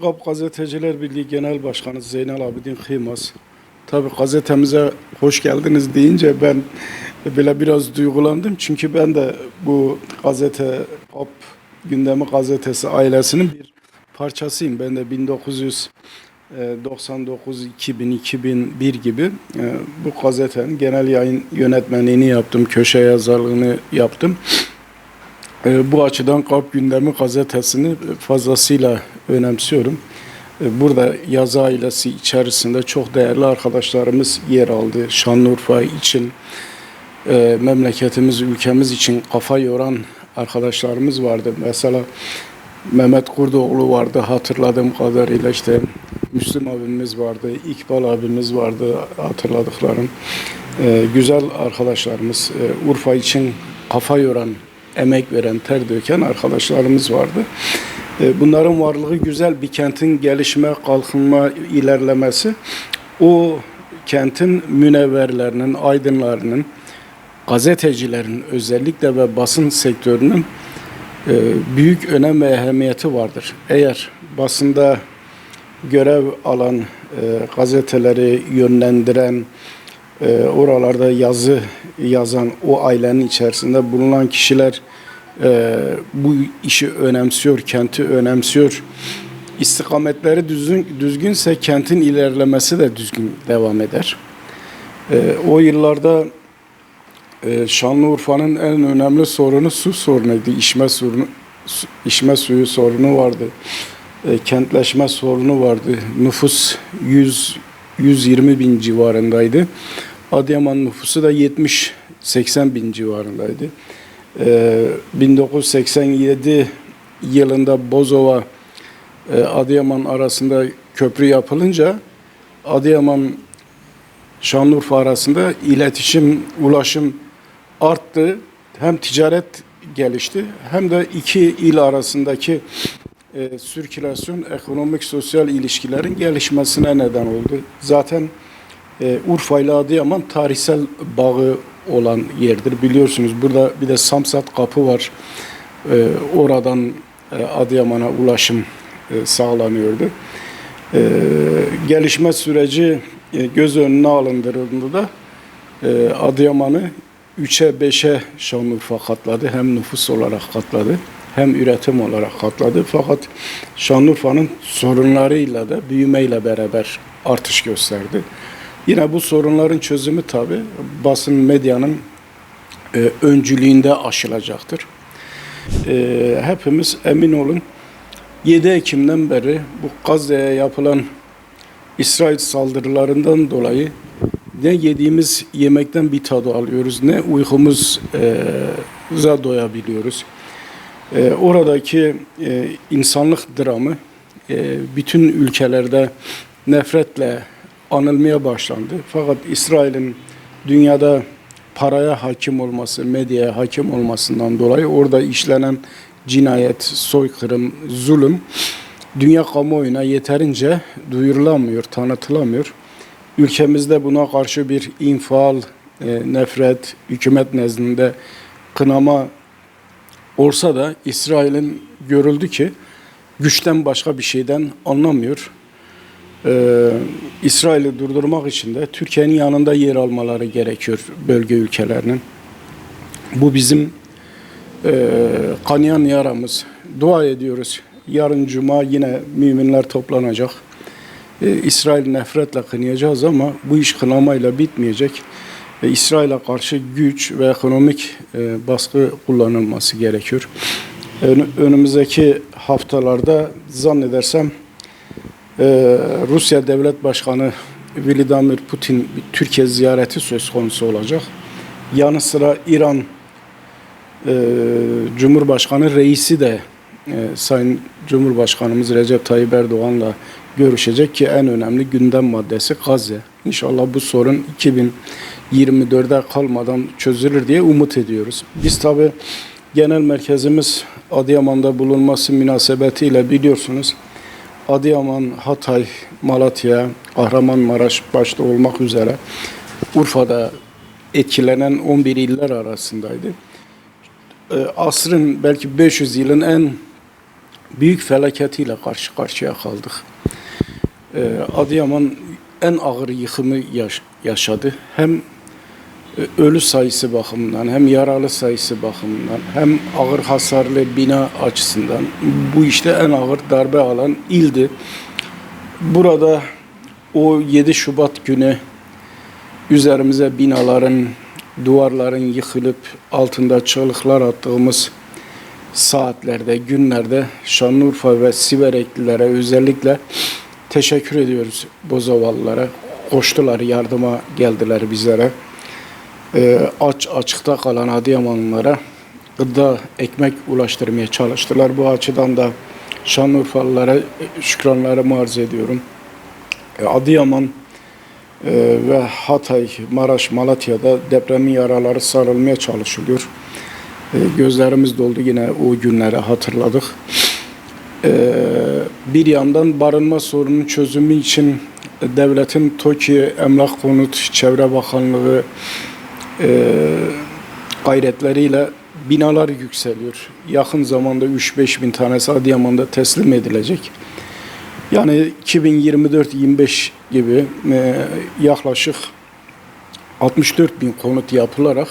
GAP Gazeteciler Birliği Genel Başkanı Zeynel Abidin Kıymaz. Tabii gazetemize hoş geldiniz deyince ben böyle biraz duygulandım. Çünkü ben de bu gazete GAP Gündemi Gazetesi ailesinin bir parçasıyım. Ben de 1999, 2000, 2001 gibi e, bu gazetenin genel yayın yönetmenliğini yaptım, köşe yazarlığını yaptım. E, Bu açıdan Kalp Gündemi gazetesini fazlasıyla önemsiyorum. E, Burada yazı ailesi içerisinde çok değerli arkadaşlarımız yer aldı. Şanlıurfa için, e, memleketimiz, ülkemiz için kafa yoran arkadaşlarımız vardı. Mesela Mehmet Kurdoğlu vardı hatırladığım kadarıyla işte Müslüm abimiz vardı, İkbal abimiz vardı hatırladıklarım. E, güzel arkadaşlarımız, e, Urfa için kafa yoran, emek veren, ter döken arkadaşlarımız vardı. E, bunların varlığı güzel bir kentin gelişme, kalkınma, ilerlemesi o kentin münevverlerinin, aydınlarının, gazetecilerin özellikle ve basın sektörünün e, büyük önem ve ehemmiyeti vardır. Eğer basında görev alan, e, gazeteleri yönlendiren, e, oralarda yazı yazan o ailenin içerisinde bulunan kişiler e, bu işi önemsiyor, kenti önemsiyor. İstikametleri düzgün, düzgünse kentin ilerlemesi de düzgün devam eder. E, o yıllarda e, Şanlıurfa'nın en önemli sorunu su sorunuydu. İçme sorunu, su- suyu sorunu vardı. E, kentleşme sorunu vardı. Nüfus 100 120 bin civarındaydı. Adıyaman nüfusu da 70-80 bin civarındaydı. E, 1987 yılında Bozova e, Adıyaman arasında köprü yapılınca Adıyaman Şanlıurfa arasında iletişim, ulaşım arttı. Hem ticaret gelişti hem de iki il arasındaki e, sirkülasyon, ekonomik, sosyal ilişkilerin gelişmesine neden oldu. Zaten e, Urfa ile Adıyaman tarihsel bağı olan yerdir. Biliyorsunuz burada bir de Samsat kapı var. E, oradan e, Adıyaman'a ulaşım e, sağlanıyordu. E, gelişme süreci e, göz önüne alındırıldığında e, Adıyaman'ı 3'e 5'e Şanlıurfa katladı. Hem nüfus olarak katladı hem üretim olarak katladı. Fakat Şanlıurfa'nın sorunlarıyla da büyümeyle beraber artış gösterdi. Yine bu sorunların çözümü tabi basın medyanın e, öncülüğünde aşılacaktır. E, hepimiz emin olun 7 Ekim'den beri bu Gazze'ye yapılan İsrail saldırılarından dolayı ne yediğimiz yemekten bir tadı alıyoruz, ne uykumuza doyabiliyoruz. E, oradaki e, insanlık dramı e, bütün ülkelerde nefretle anılmaya başlandı. Fakat İsrail'in dünyada paraya hakim olması, medyaya hakim olmasından dolayı orada işlenen cinayet, soykırım, zulüm dünya kamuoyuna yeterince duyurulamıyor, tanıtılamıyor. Ülkemizde buna karşı bir infial, e, nefret, hükümet nezdinde kınama olsa da İsrail'in görüldü ki güçten başka bir şeyden anlamıyor. Ee, İsrail'i durdurmak için de Türkiye'nin yanında yer almaları gerekiyor bölge ülkelerinin. Bu bizim e, kanayan yaramız. Dua ediyoruz. Yarın cuma yine müminler toplanacak. E, İsrail nefretle kınayacağız ama bu iş kınamayla bitmeyecek. E, İsrail'e karşı güç ve ekonomik e, baskı kullanılması gerekiyor. Ön- önümüzdeki haftalarda zannedersem e, Rusya Devlet Başkanı Vladimir Putin Türkiye ziyareti söz konusu olacak. Yanı sıra İran e, Cumhurbaşkanı reisi de e, Sayın Cumhurbaşkanımız Recep Tayyip Erdoğan'la görüşecek ki en önemli gündem maddesi Gazze. İnşallah bu sorun 2024'e kalmadan çözülür diye umut ediyoruz. Biz tabi genel merkezimiz Adıyaman'da bulunması münasebetiyle biliyorsunuz Adıyaman, Hatay, Malatya, Kahramanmaraş başta olmak üzere Urfa'da etkilenen 11 iller arasındaydı. Ee, Asrın belki 500 yılın en büyük felaketiyle karşı karşıya kaldık. Ee, Adıyaman en ağır yıkımı yaş- yaşadı. Hem ölü sayısı bakımından hem yaralı sayısı bakımından hem ağır hasarlı bina açısından bu işte en ağır darbe alan ildi. Burada o 7 Şubat günü üzerimize binaların, duvarların yıkılıp altında çığlıklar attığımız saatlerde, günlerde Şanlıurfa ve Sivereklilere özellikle teşekkür ediyoruz Bozavallılara. Koştular, yardıma geldiler bizlere. Ee, aç açıkta kalan Adıyamanlılara gıda, ekmek ulaştırmaya çalıştılar. Bu açıdan da Şanlıurfalılara şükranlarımı arz ediyorum. E, Adıyaman e, ve Hatay, Maraş, Malatya'da depremin yaraları sarılmaya çalışılıyor. E, Gözlerimiz doldu yine o günleri hatırladık. E, Bir yandan barınma sorunun çözümü için devletin TOKİ, Emlak Konut, Çevre Bakanlığı e, gayretleriyle binalar yükseliyor. Yakın zamanda 3-5 bin tanesi Adıyaman'da teslim edilecek. Yani 2024-25 gibi e, yaklaşık 64 bin konut yapılarak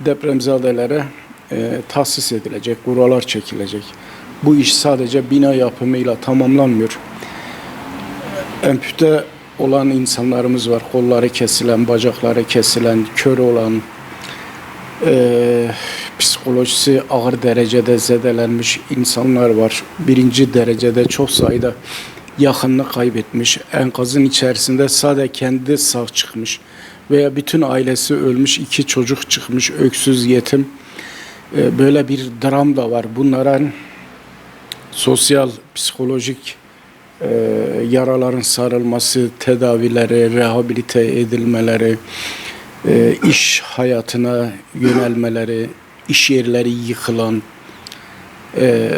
depremzadelere e, tahsis edilecek, buralar çekilecek. Bu iş sadece bina yapımıyla tamamlanmıyor. Empüte olan insanlarımız var. Kolları kesilen, bacakları kesilen, kör olan, e, psikolojisi ağır derecede zedelenmiş insanlar var. Birinci derecede çok sayıda yakınını kaybetmiş. Enkazın içerisinde sadece kendi sağ çıkmış veya bütün ailesi ölmüş, iki çocuk çıkmış, öksüz, yetim. E, böyle bir dram da var. Bunların sosyal, psikolojik e, yaraların sarılması, tedavileri, rehabilite edilmeleri, e, iş hayatına yönelmeleri, iş yerleri yıkılan, e,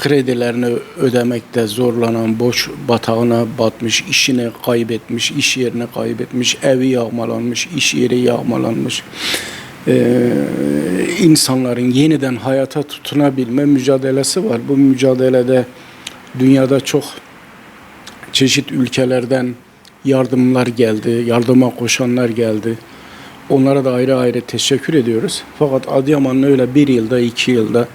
kredilerini ödemekte zorlanan, boş batağına batmış, işini kaybetmiş, iş yerini kaybetmiş, evi yağmalanmış, iş yeri yağmalanmış. E, insanların yeniden hayata tutunabilme mücadelesi var. Bu mücadelede dünyada çok çeşit ülkelerden yardımlar geldi, yardıma koşanlar geldi. Onlara da ayrı ayrı teşekkür ediyoruz. Fakat Adıyaman'ın öyle bir yılda, iki yılda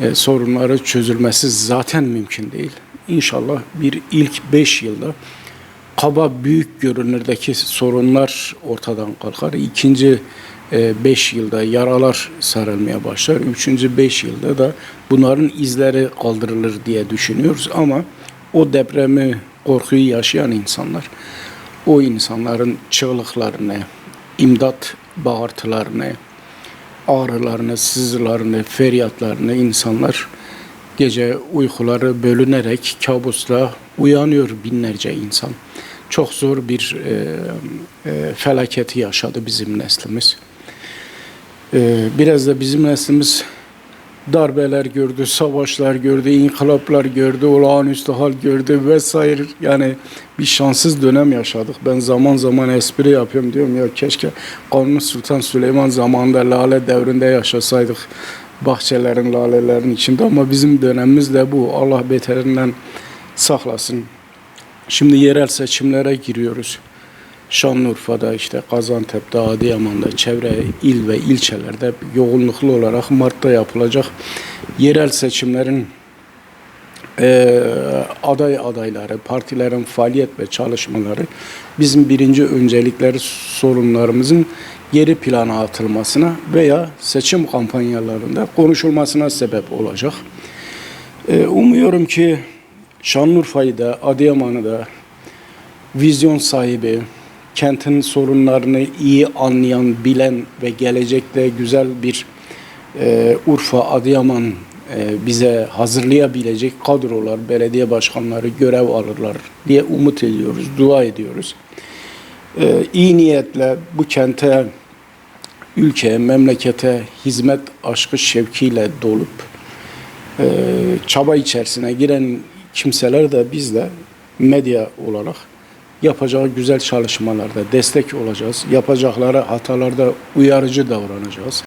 e, sorunları çözülmesi zaten mümkün değil. İnşallah bir ilk beş yılda kaba büyük görünürdeki sorunlar ortadan kalkar. İkinci e, beş yılda yaralar sarılmaya başlar. Üçüncü beş yılda da bunların izleri kaldırılır diye düşünüyoruz. Ama o depremi, korkuyu yaşayan insanlar, o insanların çığlıklarını, imdat bağırtılarını, ağrılarını, sızılarını, feryatlarını insanlar gece uykuları bölünerek kabusla uyanıyor binlerce insan. Çok zor bir e, e, felaketi yaşadı bizim neslimiz. E, biraz da bizim neslimiz darbeler gördü, savaşlar gördü, inkılaplar gördü, olağanüstü hal gördü vesaire. Yani bir şanssız dönem yaşadık. Ben zaman zaman espri yapıyorum diyorum ya keşke Kanuni Sultan Süleyman zamanında lale devrinde yaşasaydık. Bahçelerin, lalelerin içinde ama bizim dönemimiz de bu. Allah beterinden saklasın. Şimdi yerel seçimlere giriyoruz. Şanlıurfa'da işte Gaziantep'te, Adıyaman'da, çevre il ve ilçelerde yoğunluklu olarak Mart'ta yapılacak yerel seçimlerin eee, aday adayları, partilerin faaliyet ve çalışmaları bizim birinci öncelikleri sorunlarımızın geri plana atılmasına veya seçim kampanyalarında konuşulmasına sebep olacak. Eee, umuyorum ki Şanlıurfa'yı da, Adıyaman'ı da vizyon sahibi, kentin sorunlarını iyi anlayan, bilen ve gelecekte güzel bir e, Urfa, Adıyaman e, bize hazırlayabilecek kadrolar, belediye başkanları görev alırlar diye umut ediyoruz, dua ediyoruz. E, iyi niyetle bu kente, ülkeye, memlekete hizmet aşkı şevkiyle dolup e, çaba içerisine giren kimseler de biz de medya olarak yapacağı güzel çalışmalarda destek olacağız. Yapacakları hatalarda uyarıcı davranacağız.